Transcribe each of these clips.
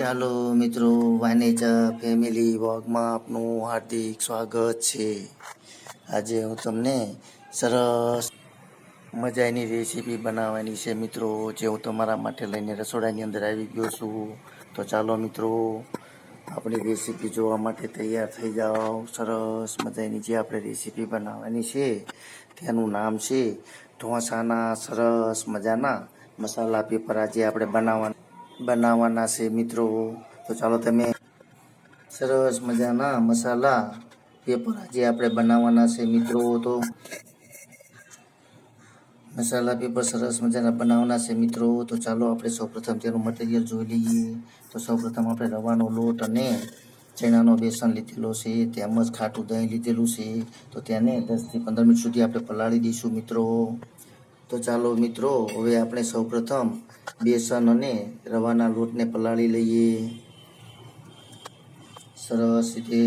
ચાલો મિત્રો વાનેજા ફેમિલી વોગમાં આપનું હાર્દિક સ્વાગત છે. આજે હું તમને સરસ મજાની રેસીપી બનાવવાની છે મિત્રો, જે હું તમારા માટે લઈને રસોડાની અંદર આવી ગયો છું. તો ચાલો મિત્રો, આપણી રેસીપી જોવા માટે તૈયાર થઈ જાઓ. સરસ મજાની જે આપણે રેસીપી બનાવવાની છે, તેનું નામ છે ઢોસાના સરસ મજાના મસાલા પેપર આજે આપણે બનાવવાના બનાવવાના છે મિત્રો. તો ચાલો તમે સરસ મજાના મસાલા પેપર આજે આપણે બનાવવાના છે મિત્રો. તો મસાલા પેપર સરસ મજાના બનાવવાના છે મિત્રો. તો ચાલો આપણે સૌપ્રથમ તેનું મટીરિયલ જોઈ લઈએ. તો સૌપ્રથમ આપણે રવાનો લોટ અને ચણાનો બેસન લીધેલો છે, તેમજ ખાટું દહીં લીધેલું છે. તો તેને દસથી પંદર મિનિટ સુધી આપણે પલાળી દઈશું મિત્રો. તો ચાલો મિત્રો, હવે આપણે સૌપ્રથમ બેસન અને રવાના લોટને પલાળી લઈએ. સરસ રીતે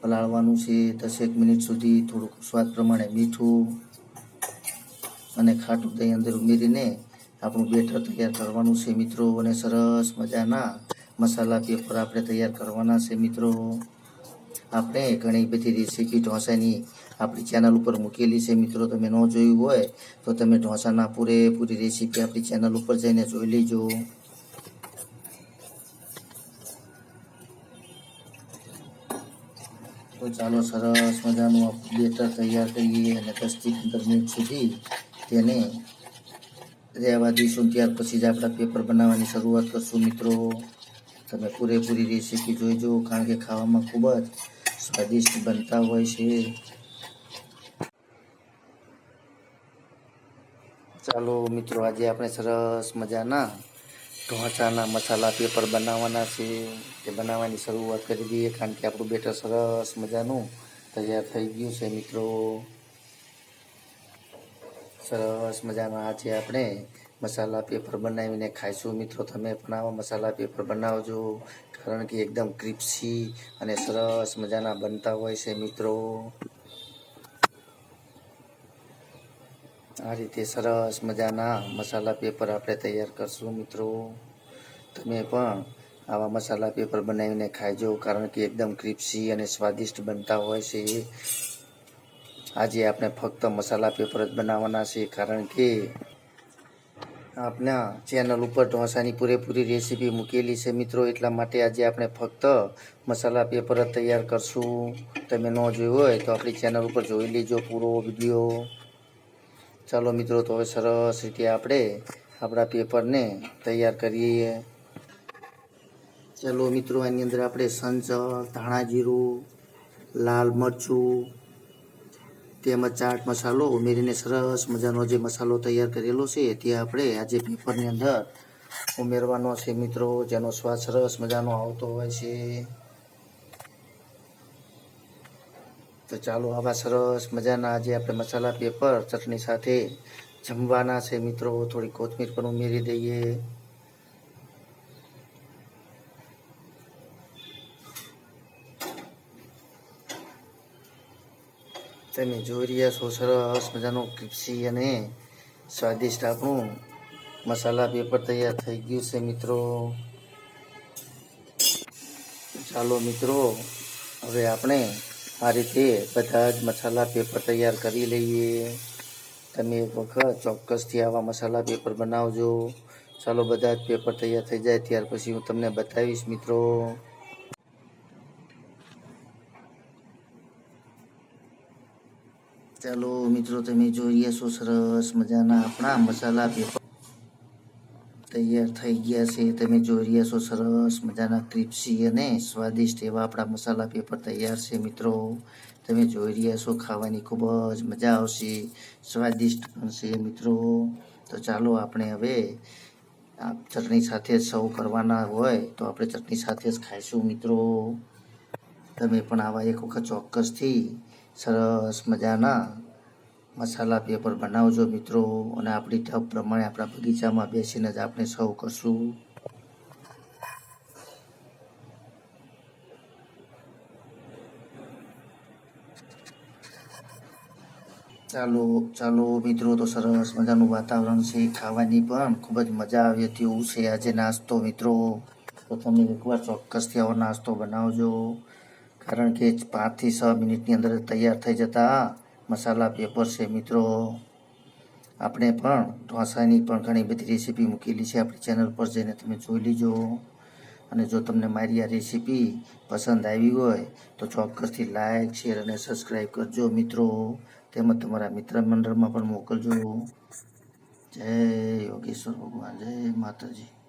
પલાળવાનું છે. દસેક મિનિટ સુધી થોડુંક સ્વાદ પ્રમાણે મીઠું અને ખાટું દહીં અંદર ઉમેરીને આપણું બેટર તૈયાર કરવાનું છે મિત્રો. અને સરસ મજાના મસાલા પેપર આપણે તૈયાર કરવાના છે મિત્રો. આપણે ઘણી બધી રેસીપી ઢોસાની આપણી ચેનલ ઉપર મૂકેલી છે. મિત્રો, તમે ન જોયું હોય, તો તમે ઢોસાના પૂરેપૂરી રેસીપી આપણી ચેનલ ઉપર જઈને જોઈ લેજો. તો ચાલો, સરસ મજાનું બેટર તૈયાર કરીએ અને દસથી પંદર મિનિટ સુધી તેને રહેવા દઈશું. ત્યાર પછી જ આપણા પેપર બનાવવાની શરૂઆત કરશું. મિત્રો, તમે પૂરેપૂરી રેસીપી જોઈજો કારણ કે ખાવામાં ખૂબ જ સ્વાદિષ્ટ બનતા હોય છે. ચાલો મિત્રો, આજે આપણે સરસ મજાના ઢોસાના મસાલા પેપર બનાવવાના છે. તે બનાવવાની શરૂઆત કરી દઈએ કારણ કે આપણું બેટર સરસ મજાનું તૈયાર થઈ ગયું છે મિત્રો. સરસ મજાના આજે આપણે. મસાલા પેપર બનાવીને ખાઈશું. મિત્રો, તમે પણ આવા મસાલા પેપર બનાવજો. કારણ કે એકદમ ક્રિપ્સી અને સરસ મજાના બનતા હોય છે, મિત્રો. આ રીતે સરસ મજાના મસાલા પેપર આપણે તૈયાર કરશું, મિત્રો. તમે પણ આવા મસાલા પેપર બનાવીને ખાઈજો. કારણ કે એકદમ ક્રિપ્સી અને સ્વાદિષ્ટ બનતા હોય છે. આજે આપણે ફક્ત મસાલા પેપર જ બનાવવાના છે કારણ કે આપણા ચેનલ ઉપર ઢોસાની પૂરેપૂરી રેસીપી મૂકેલી છે મિત્રો. એટલા માટે આજે આપણે ફક્ત મસાલા પેપર જ તૈયાર કરશું. તમે ન જોયું હોય તો આપણી ચેનલ ઉપર જોઈ લેજો પૂરો વીડિયો ચાલો મિત્રો, તો હવે સરસ રીતે આપણે આપણા પેપરને તૈયાર કરીએ. ચાલો મિત્રો, આની અંદર આપણે સંચળ, ધાણા જીરું, લાલ મરચું તેમજ ચાટ મસાલો ઉમેરીને સરસ મજાનો જે મસાલો તૈયાર કરેલો છે, તે આપણે આજે પેપરની અંદર ઉમેરવાનો છે મિત્રો. જેનો સ્વાદ સરસ મજાનો આવતો હોય છે. તો ચાલો, આવા સરસ મજાના આજે આપણે મસાલા, પેપર, ચટણી સાથે જમવાના છે મિત્રો. થોડી કોથમીર પણ ઉમેરી દઈએ. તમે જોઈ રહ્યા છો, સરસ મજાનું ક્રિપ્સી અને સ્વાદિષ્ટ આપણું મસાલા પેપર તૈયાર થઈ ગયું છે, મિત્રો. ચાલો, મિત્રો, હવે આપણે આ રીતે બધા જ મસાલા પેપર તૈયાર કરી લઈએ. તમે એક વખત ચોક્કસથી આવા મસાલા પેપર બનાવજો. ચાલો, બધા જ પેપર તૈયાર થઈ જાય, ત્યાર પછી હું તમને બતાવીશ, મિત્રો. ચાલો મિત્રો, તમે જોઈએ શું સરસ મજાના આપણા મસાલા પેપર તૈયાર થઈ ગયા છે. તમે જોઈ રહ્યા સરસ મજાના ક્રિપ્સી અને સ્વાદિષ્ટ એવા આપણા મસાલા પેપર તૈયાર છે મિત્રો. તમે જોઈ રહ્યા છો, ખાવાની ખૂબ જ મજા આવશે, સ્વાદિષ્ટ બનશે મિત્રો. તો ચાલો આપણે હવે આ ચટણી સાથે જ સર્વ કરવાના હોય તો આપણે ચટણી સાથે જ ખાઈશું મિત્રો. તમે પણ આવા એક વખત ચોક્કસથી સરસ મજાના મસાલા પેપર બનાવજો મિત્રો અને આપણી ઢબ પ્રમાણે આપણા બગીચામાં બેસીને જ આપણે સૌ કરશું. ચાલો ચાલો મિત્રો, તો સરસ મજાનું વાતાવરણ છે, ખાવાની પણ ખૂબ જ મજા આવે તેવું છે, આજે નાસ્તો મિત્રો. તો તમે એકવાર ચોક્કસથી આવો, નાસ્તો બનાવજો. કારણ કે પાંચથી છ મિનિટની અંદર તૈયાર થઈ જતા મસાલા પેપર છે મિત્રો. આપણે પણ ઢોસાની પણ ઘણી બધી રેસીપી મૂકેલી છે આપણી ચેનલ પર જઈને તમે જોઈ લીજો. અને જો તમને મારી આ રેસીપી પસંદ આવી હોય તો ચોક્કસથી લાઇક શેર અને સબસ્ક્રાઈબ કરજો મિત્રો. તેમજ તમારા મિત્ર મંડળમાં પણ મોકલજો. જય યોગેશ્વર ભગવાન, જય માતાજી.